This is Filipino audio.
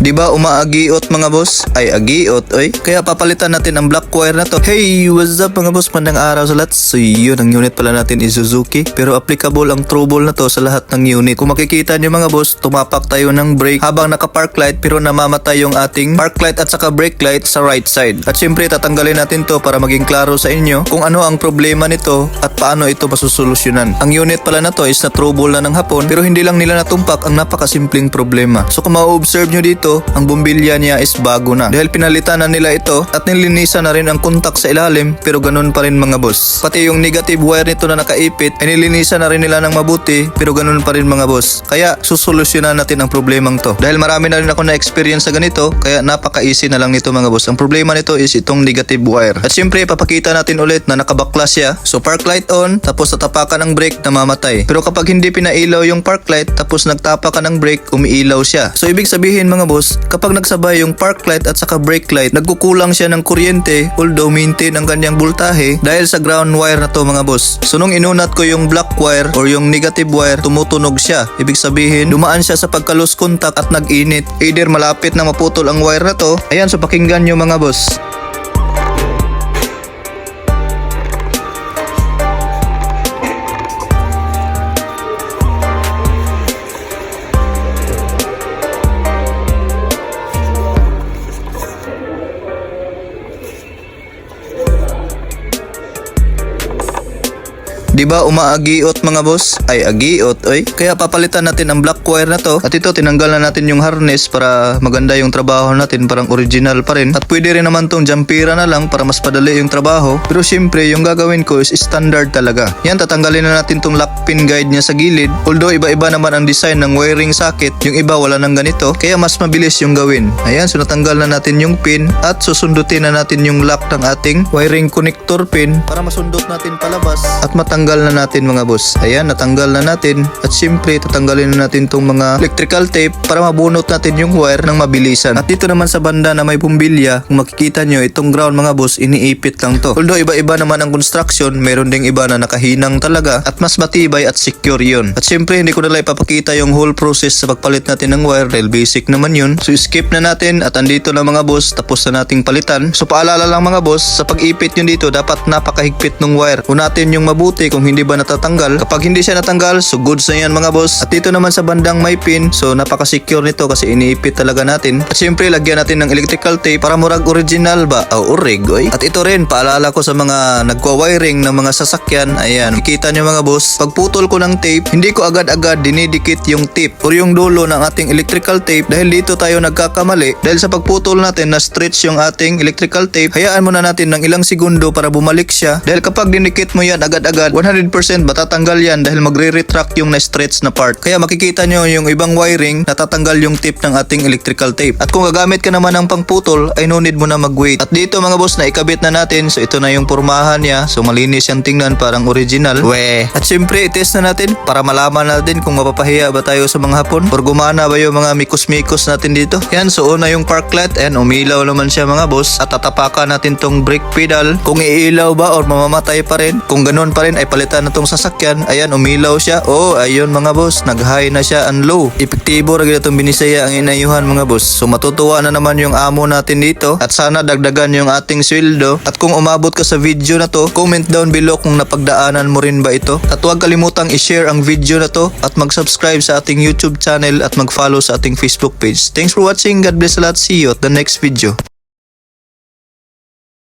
Di ba umaagiot mga boss? Ay agiot oy. Kaya papalitan natin ang black wire na to. Hey, what's up mga boss? Mandang araw sa lahat. So yun, ang unit pala natin is Suzuki. Pero applicable ang true ball na to sa lahat ng unit. Kung makikita nyo mga boss, tumapak tayo ng brake habang naka-park light pero namamatay yung ating park light at saka brake light sa right side. At syempre tatanggalin natin to para maging klaro sa inyo kung ano ang problema nito at paano ito masusolusyonan. Ang unit pala na to is na true ball na ng hapon pero hindi lang nila natumpak ang napakasimpleng problema. So kung ma-observe nyo dito, ang bumbilya niya is bago na. Dahil pinalitan na nila ito at nilinisan na rin ang kontak sa ilalim pero ganun pa rin mga boss. Pati yung negative wire nito na nakaipit ay nilinisan na rin nila ng mabuti pero ganun pa rin mga boss. Kaya susolusyonan natin ang problemang to. Dahil marami na rin ako na experience sa ganito kaya napaka-easy na lang nito mga boss. Ang problema nito is itong negative wire. At syempre papakita natin ulit na nakabaklas siya. So park light on tapos tatapakan ng brake namamatay. Pero kapag hindi pinailaw yung park light tapos nagtapa ka ng brake umiilaw siya. So ibig sabihin mga boss kapag nagsabay yung park light at saka brake light nagkukulang siya ng kuryente although maintain ang kanyang voltahe dahil sa ground wire na to mga boss. So nung inunat ko yung black wire or yung negative wire tumutunog siya. Ibig sabihin dumaan siya sa pagka-lose contact at nag-init. Either malapit na maputol ang wire na to. Ayan so pakinggan nyo mga boss. Di ba umaagiot mga boss? Ay agiot oy. Kaya papalitan natin ang black wire na to. At ito tinanggal na natin yung harness para maganda yung trabaho natin parang original pa rin. At pwede rin naman tong jampira na lang para mas padali yung trabaho. Pero syempre yung gagawin ko is standard talaga. Yan tatanggalin na natin tong lock pin guide niya sa gilid. Although iba-iba naman ang design ng wiring socket. Yung iba wala nang ganito. Kaya mas mabilis yung gawin. Ayan so natanggal na natin yung pin at susundutin na natin yung lock ng ating wiring connector pin para masundot natin palabas at matanggal na natin mga boss. Ayan, natanggal na natin at syempre tatanggalin na natin tong mga electrical tape para mabunot natin yung wire ng mabilisan. At dito naman sa banda na may bumbilya, kung makikita nyo itong ground mga boss, iniipit lang to. Although iba-iba naman ang construction, meron ding iba na nakahinang talaga at mas matibay at secure yun. At syempre hindi ko nila ipapakita yung whole process sa pagpalit natin ng wire dahil basic naman yun. So skip na natin at andito na mga boss, tapos na nating palitan. So paalala lang mga boss, sa pag-ipit nyo dito, dapat napakahigpit ng wire. Unatin yung mabuti kung hindi ba natatanggal. Kapag hindi siya natanggal, so goods na yan mga boss. At dito naman sa bandang may pin, so napaka-secure nito kasi iniipit talaga natin. At syempre, lagyan natin ng electrical tape para murag original ba? O urig, oy. At ito rin, paalala ko sa mga nagwa-wiring ng mga sasakyan. Ayan, kikita nyo mga boss, pag putol ko ng tape, hindi ko agad-agad dinidikit yung tip or yung dulo ng ating electrical tape dahil dito tayo nagkakamali. Dahil sa pagputol natin na stretch yung ating electrical tape, hayaan muna natin ng ilang segundo para bumalik siya. Dahil kapag dinikit mo yan agad-agad, 100% matatanggal yan dahil magre-retract yung na-stretch na part. Kaya makikita nyo yung ibang wiring natatanggal yung tip ng ating electrical tape. At kung gagamit ka naman ng pangputol, ay no need mo na mag-wait. At dito mga boss na ikabit na natin, so ito na yung pormahan niya. So malinis yung tingnan parang original. We. At syempre, itest na natin para malaman natin kung mapapahiya ba tayo sa mga hapon or gumana ba yung mga mikos-mikos natin dito. Yan, so una yung park light and umilaw naman siya mga boss. At tatapakan natin tong brake pedal kung iilaw ba or mamamatay pa rin. Kung ganun pa rin ay palitan na tong sasakyan. Ayan, umilaw siya. Oh, ayun mga boss, nag-high na siya and low. Epektibo ra gyud binisaya ang inayuhan mga boss. So matutuwa na naman yung amo natin dito at sana dagdagan yung ating sweldo. At kung umabot ka sa video na to, comment down below kung napagdaanan mo rin ba ito. At huwag kalimutang i-share ang video na to at mag-subscribe sa ating YouTube channel at mag-follow sa ating Facebook page. Thanks for watching. God bless a lot. See you at the next video.